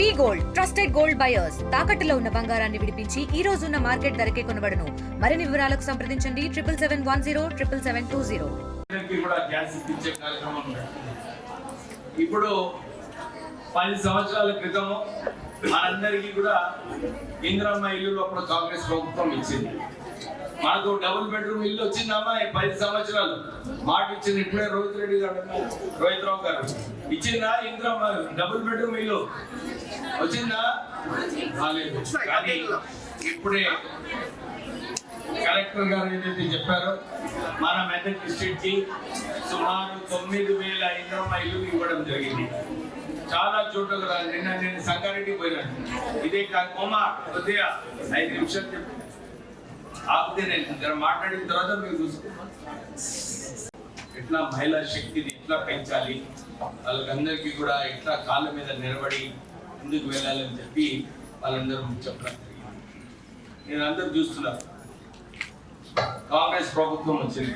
We gold trusted gold buyers. తాకట్టులో ఉన్న బంగారాన్ని విడిపించి ఈ రోజు ఉన్న మార్కెట్ ధరకే కొనబడను. మరిన్ని వివరాలకు సంప్రదించండి. Triple seven one zero triple seven two zero. ఇప్పుడు పది సంవత్సరాల క్రితము మనందరికీ కూడా ఇంద్రమ్మ ఇల్లు అప్పుడు కాంగ్రెస్ ప్రభుత్వం ఇచ్చింది. మనకు డబుల్ బెడ్రూమ్ ఇల్లు వచ్చిందమ్మా ఈ పది సంవత్సరాలు. మాట ఇచ్చింది ఇప్పుడే రోహిత్ రెడ్డి గారు రోహిత్ రావు గారు. ఇచ్చిందా ఇంద్ర డబుల్ బెడ్రూమ్ ఇల్లు. వచ్చిందా? రాలేదు. కానీ ఇప్పుడే కలెక్టర్ గారు ఏదైతే చెప్పారో మన మెదక్ డిస్ట్రిక్ట్కి సుమారు తొమ్మిది వేల ఇంద్రమ్మ ఇల్లు ఇవ్వడం జరిగింది. చాలా చోట్ల కూడా నిన్న నేను సంగారెడ్డి పోయినాను. ఇదే కాదు కొద్దిగా ఐదు నిమిషాలు చెప్పి. ఆపితే నేను మాట్లాడిన తర్వాత మీరు చూసుకుంటాం ఎట్లా మహిళా శక్తిని ఎట్లా పెంచాలి? వాళ్ళకందరికీ కూడా ఎట్లా కాళ్ళ మీద నిలబడి ముందుకు వెళ్ళాలని చెప్పి వాళ్ళందరూ చెప్పడం నేను అందరూ చూస్తున్నాను కాంగ్రెస్ ప్రభుత్వం వచ్చింది.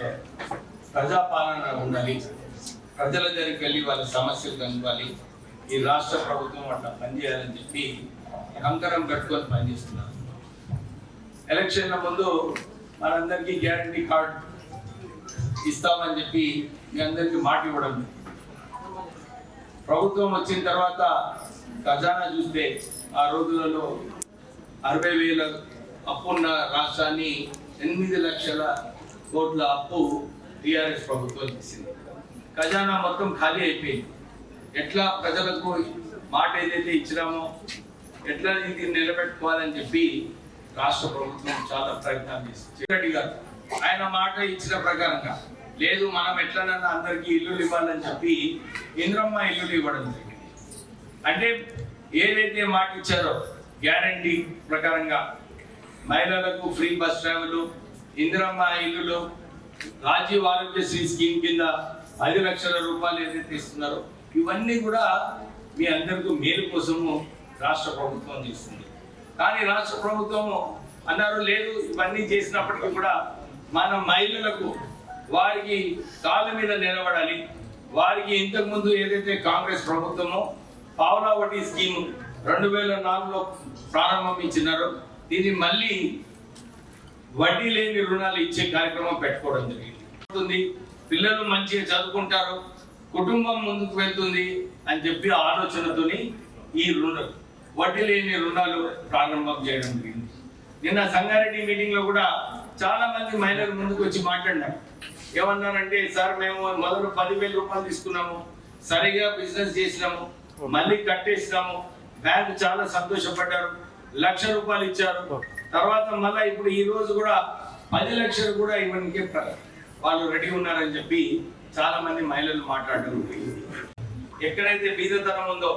ప్రజాపాలన ఉండాలి. ప్రజల దగ్గరికి వెళ్ళి వాళ్ళ సమస్యలు కనుక్కోవాలి. ఈ రాష్ట్ర ప్రభుత్వం అట్లా పనిచేయాలని చెప్పి కంకరం కట్టుకొని పనిచేస్తున్నారు. ఎలక్షన్ల ముందు మనందరికీ గ్యారంటీ కార్డ్ ఇస్తామని చెప్పి మీ అందరికీ మాట ఇవ్వడం. ప్రభుత్వం వచ్చిన తర్వాత ఖజానా చూస్తే ఆ రోజులలో అరవై వేల అప్పున్న రాష్ట్రాన్ని ఎనిమిది లక్షల కోట్ల అప్పు టిఆర్ఎస్ ప్రభుత్వం చేసింది ఖజానా మొత్తం ఖాళీ అయిపోయింది. ఎట్లా ప్రజలకు మాట ఏదైతే ఇచ్చినామో ఎట్లా ఇది నిలబెట్టుకోవాలని చెప్పి రాష్ట్ర ప్రభుత్వం చాలా ప్రయత్నాలు చేసింది. రెడ్డి గారు ఆయన మాట ఇచ్చిన ప్రకారంగా లేదు మనం ఎట్లనన్నా అందరికీ ఇల్లులు ఇవ్వాలని చెప్పి ఇంద్రమ్మ ఇల్లులు ఇవ్వడం జరిగింది. అంటే ఏదైతే మాట ఇచ్చారో గ్యారంటీ ప్రకారంగా మహిళలకు ఫ్రీ బస్ ట్రావెల్ ఇందిరమ్మ ఇల్లులు రాజీవ్ ఆరోగ్యశ్రీ స్కీమ్ కింద ఐదు లక్షల రూపాయలు ఏదైతే ఇస్తున్నారో ఇవన్నీ కూడా మీ అందరికీ మేలు కోసము రాష్ట్ర ప్రభుత్వం చేస్తుంది కానీ రాష్ట్ర ప్రభుత్వం అన్నారు లేదు ఇవన్నీ చేసినప్పటికీ కూడా మన మహిళలకు వారికి కాళ్ళ మీద నిలబడాలి. వారికి ఇంతకుముందు ఏదైతే కాంగ్రెస్ ప్రభుత్వమో పావలా వడ్డీ స్కీమ్ రెండు వేల నాలుగులో ప్రారంభం ఇచ్చినారో. దీన్ని మళ్ళీ వడ్డీ లేని రుణాలు ఇచ్చే కార్యక్రమం పెట్టుకోవడం జరిగింది. పిల్లలు మంచిగా చదువుకుంటారు. కుటుంబం ముందుకు వెళ్తుంది అని చెప్పి ఆలోచనతోని ఈ రుణం వడ్డీ లేని రుణాలు ప్రారంభం చేయడం జరిగింది. నిన్న సంగారెడ్డి మీటింగ్లో కూడా చాలా మంది మహిళలు ముందుకు వచ్చి మాట్లాడినారు. ఏమన్నారంటే సార్ మేము మొదలు పదివేల రూపాయలు తీసుకున్నాము సరిగా బిజినెస్ చేసినాము మళ్ళీ కట్టేసినాము బ్యాంక్ చాలా సంతోషపడ్డారు లక్ష రూపాయలు ఇచ్చారు. తర్వాత మళ్ళీ ఇప్పుడు ఈ రోజు కూడా పది లక్షలు కూడా ఇవ్వడానికి వాళ్ళు రెడీ ఉన్నారని చెప్పి చాలా మంది మహిళలు మాట్లాడడం ఎక్కడైతే బీదతనం ఉందో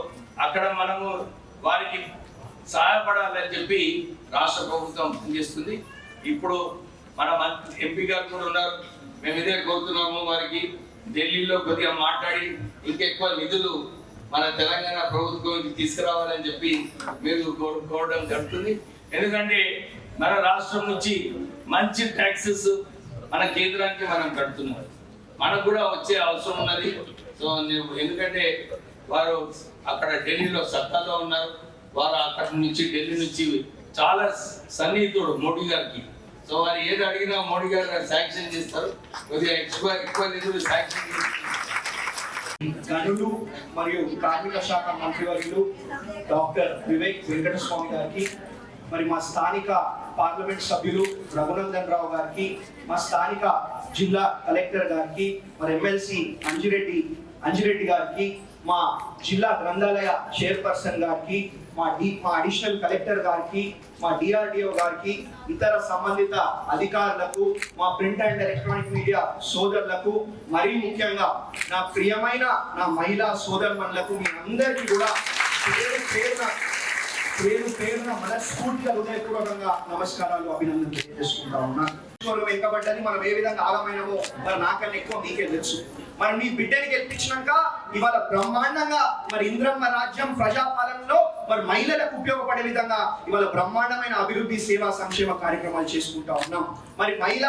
అక్కడ మనము వారికి సహాయపడాలని చెప్పి రాష్ట్ర ప్రభుత్వం పనిచేస్తుంది ఇప్పుడు మన ఎంపీ గారు కూడా ఉన్నారు. మేము ఇదే కోరుతున్నాము వారికి. ఢిల్లీలో కొద్దిగా మాట్లాడి ఇంకెక్కువ నిధులు మన తెలంగాణ ప్రభుత్వానికి తీసుకురావాలని చెప్పి మీరు కోరడం జరుగుతుంది. ఎందుకంటే మన రాష్ట్రం నుంచి మంచి ట్యాక్సెస్ మన కేంద్రానికి మనం కడుతున్నాం. మనకు కూడా వచ్చే అవసరం ఉన్నది. సో ఎందుకంటే వారు అక్కడ ఢిల్లీలో సత్తాలో ఉన్నారు. వారు అక్కడ నుంచి ఢిల్లీ నుంచి చాలా సన్నిహితుడు మోడీ గారికి. సో వారు ఏది అడిగినా మోడీ గారు శాంక్షన్ చేస్తారు. కొద్దిగా ఎక్కువ ఎక్కువ నిధులు శాంక్షన్ గనులు మరియు కార్మిక శాఖ మంత్రివర్యులు డాక్టర్ వివేక్ వెంకటస్వామి గారికి మరి మా స్థానిక పార్లమెంట్ సభ్యులు రఘునందన్ రావు గారికి మా స్థానిక జిల్లా కలెక్టర్ గారికి మరి ఎమ్మెల్సీ అంజిరెడ్డి అంజిరెడ్డి గారికి మా జిల్లా గ్రంథాలయ చైర్పర్సన్ గారికి మా డి మా అడిషనల్ కలెక్టర్ గారికి మా డిఆర్డిఓ గారికి ఇతర సంబంధిత అధికారులకు మా ప్రింట్ అండ్ ఎలక్ట్రానిక్ మీడియా సోదరులకు మరీ ముఖ్యంగా నా ప్రియమైన నా మహిళా సోదరులకు మీ అందరికీ కూడా పేరు పేరున పేరు పేరున మనస్ఫూర్తిగా హృదయపూర్వకంగా నమస్కారాలు అభినందనలు తెలియజేసుకుంటా ఉన్నా. వెనుకబడ్డది మనం ఏ విధంగా ఆగమైనమో మరి నాకన్నా ఎక్కువ మీకే తెలుసు. మరి మీ బిడ్డని గెలిపించినాక ఇవాళ బ్రహ్మాండంగా మరి ఇంద్రమ్మ రాజ్యం ప్రజాపాలనలో మరి మహిళలకు ఉపయోగపడే విధంగా ఇవాళ బ్రహ్మాండమైన అభివృద్ధి సేవా సంక్షేమ కార్యక్రమాలు చేసుకుంటా ఉన్నాం. మరి మహిళ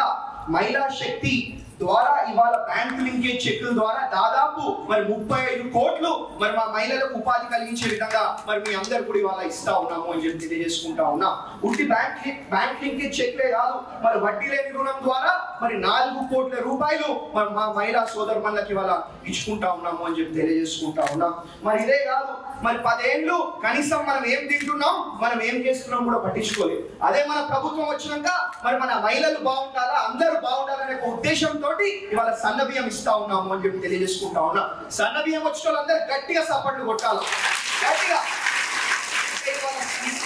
మహిళా శక్తి ద్వారా ఇవాళ బ్యాంక్ లింకేజ్ చెక్కుల ద్వారా దాదాపు మరి ముప్పై ఐదు కోట్లు మరి మా మహిళలకు ఉపాధి కలిగించే విధంగా మరి మీ అందరు కూడా ఇవాళ ఇస్తా ఉన్నాము అని చెప్పి తెలియజేసుకుంటా ఉన్నా. ఉట్టి బ్యాంక్ బ్యాంక్ లింకేజ్ చెక్లే కాదు మరి వడ్డీ లేని రుణం ద్వారా మరి నాలుగు కోట్ల రూపాయలు మరి మా మహిళా సోదరులకు ఇవాళ ఇచ్చుకుంటా ఉన్నాము అని చెప్పి తెలియజేసుకుంటా ఉన్నాం. మరి ఇదే కాదు మరి పదేళ్ళు కనీసం మనం ఏం తింటున్నాం మనం ఏం చేస్తున్నాం కూడా పట్టించుకోలేదు. అదే మన ప్రభుత్వం వచ్చినాక మరి మన మహిళలు బాగుండాలా అందరూ బాగుండాలనే ఒక ఉద్దేశంతో ఇవాళ సన్న బియ్యం ఇస్తా ఉన్నాము అని చెప్పి తెలియజేసుకుంటా ఉన్నా. సన్న బియ్యం వచ్చిన వాళ్ళందరూ గట్టిగా సప్పట్లు కొట్టాలి. గట్టిగా.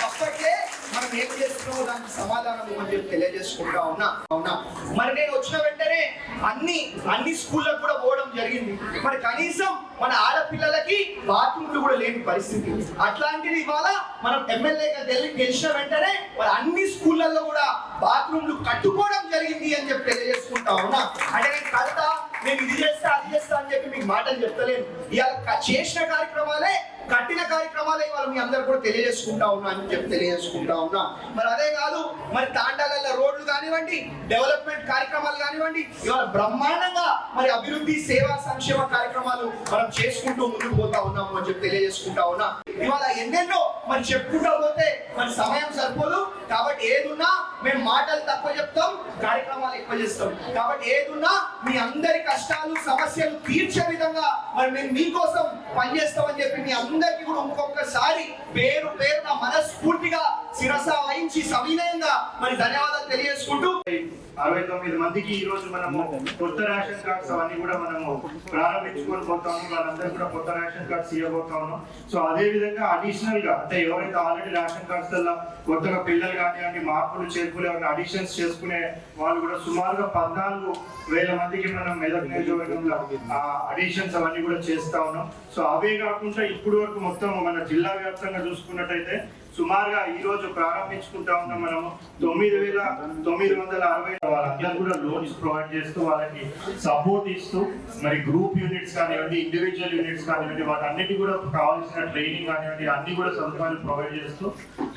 అప్పట్లే మనం ఏం చేస్తున్నామో దానికి సమాధానం అని చెప్పి తెలియజేసుకుంటా ఉన్నా. అవునా మరి నేను వచ్చిన వెంటనే అన్ని అన్ని స్కూళ్ళకు కూడా పోవడం జరిగింది. మరి కనీసం మన ఆడపిల్లలకి బాత్రూమ్లు కూడా లేని పరిస్థితి. అట్లాంటిది ఇవాళ మనం ఎమ్మెల్యేగా గెలి గెలిచిన వెంటనే మరి అన్ని స్కూళ్ళల్లో కూడా బాత్రూమ్లు కట్టుకోవడం జరిగింది అని చెప్పి తెలియజేసుకుంటా ఉన్నా. అంటే నేను కడతా నేను ఇది చేస్తా అది చేస్తా అని చెప్పి మీకు మాటలు చెప్తలేను. ఇవాళ చేసిన కార్యక్రమాలే కట్టిన కార్యక్రమాలు ఇవాళ మీ అందరు కూడా తెలియజేసుకుంటా ఉన్నా అని చెప్పి తెలియజేసుకుంటా ఉన్నా. మరి అదే కాదు మరి తాండాలలో రోడ్లు కానివ్వండి డెవలప్మెంట్ కార్యక్రమాలు కానివ్వండి ఇవాళ బ్రహ్మాండంగా మరి అభివృద్ధి సేవా సంక్షేమ కార్యక్రమాలు మనం చేసుకుంటూ ముందుకు పోతా ఉన్నాము అని చెప్పి తెలియజేసుకుంటా ఉన్నా. ఇవాళ ఎన్నెన్నో మరి చెప్పుకుంటా పోతే మరి సమయం సరిపోదు. కాబట్టి ఏదున్నా మేము మాటలు తక్కువ చెప్తాం కార్యక్రమాలు ఎక్కువ చేస్తాం. కాబట్టి ఏదున్నా మీ అందరి కష్టాలు సమస్యలు తీర్చే విధంగా మరి మేము మీకోసం పనిచేస్తామని చెప్పి మీ అందరికీ కూడా ఇంకొకసారి పేరు పేరున మనస్ఫూర్తిగా శిరస వహించి సవినయంగా మరి ధన్యవాదాలు తెలియజేసుకుంటూ అరవై తొమ్మిది మందికి ఈ రోజు మనము కొత్త రేషన్ కార్డ్స్ అవన్నీ కూడా మనము ప్రారంభించుకొని పోతాము వాళ్ళందరూ కూడా కొత్త రేషన్ కార్డ్స్ ఇవ్వబోతాము సో అదే విధంగా అడిషనల్గా అంటే ఎవరైతే ఆల్రెడీ రేషన్ కార్డ్స్ వల్ల కొత్తగా పిల్లలు కానివ్వండి మార్పులు చేర్పులు ఏమైనా అడిషన్స్ చేసుకునే వాళ్ళు కూడా సుమారుగా పద్నాలుగు వేల మందికి మనం మెదక్ నియోజకవర్గంలో అడిషన్స్ అవన్నీ కూడా చేస్తా ఉన్నాం. సో అవే కాకుండా ఇప్పుడు వరకు మొత్తం మన జిల్లా వ్యాప్తంగా చూసుకున్నట్టయితే సుమారుగా ఈ రోజు ప్రారంభించుకుంటా ఉన్నాం మనము. తొమ్మిది వేల తొమ్మిది వందల అరవై వాళ్ళందరూ కూడా లోన్స్ ప్రొవైడ్ చేస్తూ వాళ్ళకి సపోర్ట్ ఇస్తూ మరి గ్రూప్ యూనిట్స్ కానివ్వండి ఇండివిజువల్ యూనిట్స్ కానివ్వండి వాటన్నిటి కూడా కావాల్సిన ట్రైనింగ్ కానివ్వండి అన్ని కూడా సదుపాయాలు ప్రొవైడ్ చేస్తూ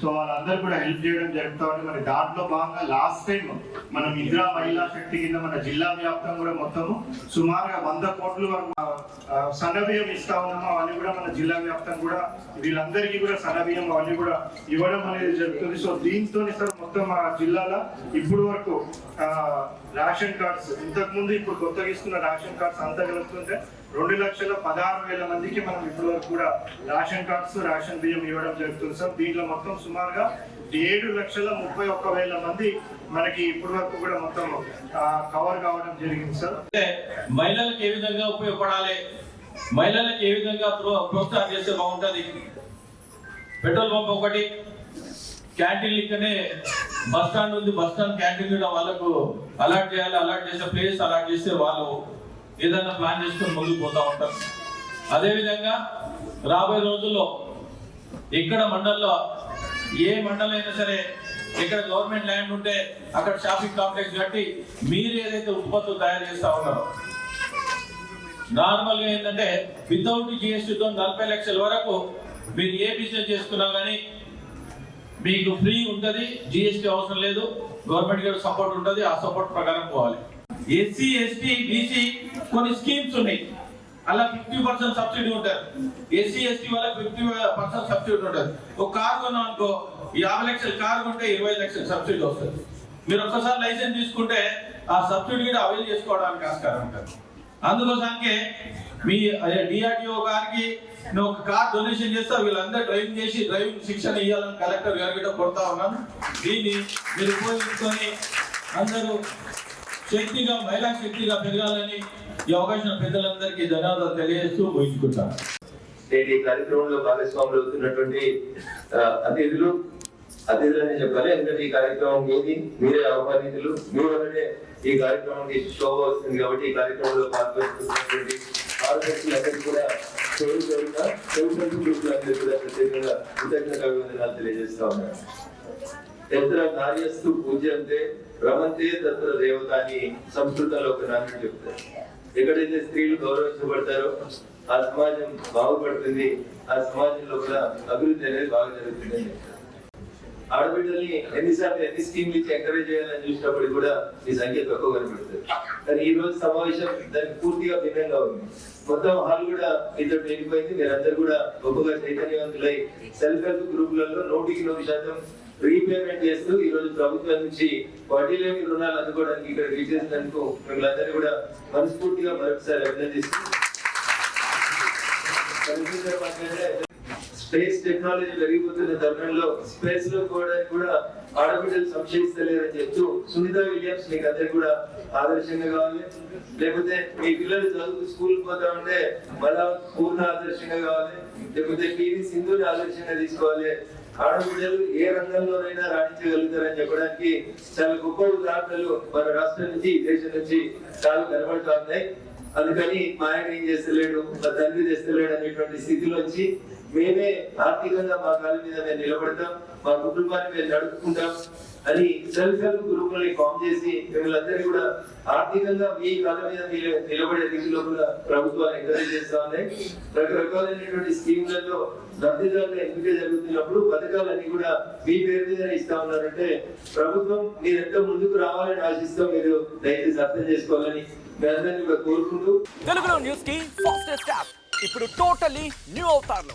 సో వాళ్ళందరూ కూడా హెల్ప్ చేయడం జరుగుతూ ఉంది మరి దాంట్లో భాగంగా లాస్ట్ టైం మనం ఇందిరా మహిళా శక్తి కింద మన జిల్లా వ్యాప్తం కూడా మొత్తము సుమారుగా వంద కోట్లు సన్నబియ్యం ఇస్తా ఉన్నాము. అవన్నీ కూడా మన జిల్లా వ్యాప్తం కూడా వీళ్ళందరికీ కూడా సన్నబియ్యం అవన్నీ కూడా ఇవ్వడం అనేది జరుగుతుంది. సో దీంతో సార్ మొత్తం మన జిల్లాలో ఇప్పుడు వరకు రేషన్ కార్డ్స్ ఇంతకు ముందు ఇప్పుడు కొత్తగా ఇస్తున్న రేషన్ కార్డ్స్ అంతా కలుగుతుంటే రెండు లక్షల పదహారు వేల మందికి మనం ఇప్పుడు వరకు కూడా రేషన్ కార్డ్స్ రేషన్ బియ్యం ఇవ్వడం జరుగుతుంది. సార్ దీంట్లో మొత్తం సుమారుగా ఏడు లక్షల ముప్పై ఒక్క వేల మంది మనకి ఇప్పటి వరకు కూడా మొత్తం కవర్ కావడం జరిగింది సార్. అంటే మహిళలకు ఏ విధంగా ఉపయోగపడాలి? మహిళలకు ఏ విధంగా ప్రోత్సాహం చేస్తే బాగుంటుంది? పెట్రోల్ పంప్ ఒకటి క్యాంటీన్ ఇక్కడనే బస్ స్టాండ్ ఉంది. బస్ స్టాండ్ క్యాంటీన్ కూడా వాళ్ళకు అలాట్ చేయాలి. అలాట్ చేసే ప్లేస్ అలాట్ చేస్తే వాళ్ళు ఏదైనా ప్లాన్ చేసుకొని ముందుకు పోతా ఉంటారు. అదేవిధంగా రాబోయే రోజుల్లో ఇక్కడ మండల్లో ఏ మండలం అయినా సరే ఇక్కడ గవర్నమెంట్ ల్యాండ్ ఉంటే అక్కడ షాపింగ్ కాంప్లెక్స్ కట్టి మీరు ఏదైతే ఉత్పత్తులు తయారు చేస్తా ఉన్నారో నార్మల్గా ఏంటంటే వితౌట్ జిఎస్టీతో నలభై లక్షల వరకు మీరు ఏ బిజినెస్ చేసుకున్నా కానీ మీకు ఫ్రీ ఉంటుంది జిఎస్టీ అవసరం లేదు గవర్నమెంట్ గారి సపోర్ట్ ఉంటుంది ఆ సపోర్ట్ ప్రకారం పోవాలి. ఎస్సీ ఎస్టీ బీసీ కొన్ని స్కీమ్స్ ఉన్నాయి. అలా ఫిఫ్టీ పర్సెంట్ సబ్సిడీ ఉంటుంది. ఎస్సీ ఎస్టీ వల్ల ఫిఫ్టీ పర్సెంట్ సబ్సిడీ ఉంటుంది. ఒక కార్ కొన్నాం అనుకో యాభై లక్షల కార్ కొంటే ఇరవై లక్షల సబ్సిడీ వస్తుంది. మీరు ఒక్కసారి లైసెన్స్ తీసుకుంటే ఆ సబ్సిడీ కూడా అవైల్ చేసుకోవడానికి ఆస్కారం ఉంటుంది. అందుకోసానికి మీ డిఆర్డిఓ గారికి నేను ఒక కార్ డొనేషన్ చేస్తా వీళ్ళందరూ డ్రైవింగ్ చేసి డ్రైవింగ్ శిక్షణ ఇవ్వాలని కలెక్టర్ గారికి కూడా కొడతా ఉన్నాను. దీన్ని మీరు ఉపయోగించుకొని అందరూ శక్తిగా మహిళా శక్తిగా పెరగాలని ఈ అవకాశం పెద్దలందరికీ ధన్యవాదాలు తెలియజేస్తూ ముగించుకుంటాను. నేను ఈ కార్యక్రమంలో భాగస్వాములు అవుతున్నటువంటి అతిథులు అతిథులని చెప్పాలి. ఎందుకంటే ఈ కార్యక్రమం ఏది మీరే ఆహ్వానితులు. మీ వల్లనే ఈ కార్యక్రమానికి శోభ వస్తుంది కాబట్టి ఈ కార్యక్రమంలో పాల్గొంటున్నటువంటి ఆరోగ్యులందరికీ కూడా ప్రత్యేకంగా కృతజ్ఞత అభివందనాలు తెలియజేస్తా ఉన్నారు ఎత్ర కార్యస్తు పూజ్యంతే రమంతే తత్ర దేవత అని సంస్కృతంలో ఒక నాన్న చెప్తారు. ఎక్కడైతే స్త్రీలు గౌరవించబడతారో ఆ సమాజం బాగుపడుతుంది ఆ సమాజం లోపల అభివృద్ధి అనేది బాగా జరుగుతుంది అని చెప్తారు. ఆడబిడ్డల్ని ఎన్నిసార్లు ఎన్ని స్కీమ్లు ఇచ్చి ఎంకరేజ్ చేయాలని చూసినప్పుడు కూడా ఈ సంఖ్య తక్కువ కనబడుతుంది. కానీ ఈ రోజు సమావేశం దానికి పూర్తిగా భిన్నంగా ఉంది. మొత్తం హాల్ కూడా ఇద్దరు నిండిపోయింది మీరందరూ కూడా గొప్పగా చైతన్యవంతులై సెల్ఫ్ హెల్ప్ గ్రూపులలో నూటికి నూరు శాతం రీపేమెంట్ చేస్తూ ఈ రోజు ప్రభుత్వం నుంచి వడ్డీ లేని రుణాలు అందుకోవడానికి ఇక్కడ విచ్చేసినందుకు మిమ్మల్ని అందరూ కూడా మనస్ఫూర్తిగా మరొకసారి అభినందిస్తూ స్పేస్ టెక్నాలజీ పెరిగిపోతున్న తరుణంలో స్పేస్లో పోవడానికి కూడా ఆడబిడ్డలు సంశయిస్తలేరని చెప్తూ సునీత విలియమ్స్ మీకు అందరు కూడా ఆదర్శంగా కావాలి. లేకపోతే మీ పిల్లలు చదువు స్కూల్ పోతా ఉంటే మళ్ళా పూర్ణ ఆదర్శంగా కావాలి. లేకపోతే పివి సింధుని ఆదర్శంగా తీసుకోవాలి. ఆడబిడ్డలు ఏ రంగంలోనైనా రాణించగలుగుతారని చెప్పడానికి చాలా గొప్ప ఉదాహరణలు మన రాష్ట్రం నుంచి ఈ దేశం నుంచి చాలా కనబడుతూ ఉన్నాయి. అందుకని మా ఆయన ఏం చేస్తలేడు మా తండ్రి చేస్తలేడు అనేటువంటి స్థితిలోంచి మేమే ఆర్థికంగా మా కాళ్ళ మీద మేము నిలబడతాం మా కుటుంబాన్ని మేము నడుపుకుంటాం అని సెల్ఫ్ హెల్ప్ గ్రూపుల్ని ఫామ్ చేసి మిమ్మల్ని కూడా ఆర్థికంగా మీ కాళ్ళ మీద మీరు నిలబడే రీతిలో కూడా ప్రభుత్వాలు ఎంకరేజ్ చేస్తా ఉన్నాయి. రకరకాలైనటువంటి స్కీమ్లలో లబ్ధిదారులు ఎంపిక జరుగుతున్నప్పుడు పథకాలన్నీ కూడా మీ పేరు మీద ఇస్తా ఉన్నారంటే ప్రభుత్వం మీరెంత ముందుకు రావాలని ఆశిస్తాం మీరు దయచేసి అర్థం చేసుకోవాలని మీ అందరినీ కూడా కోరుకుంటూ. తెలుగులో న్యూస్కి ఫాస్టెస్ట్ యాప్ ఇప్పుడు టోటలీ న్యూ అవుతారు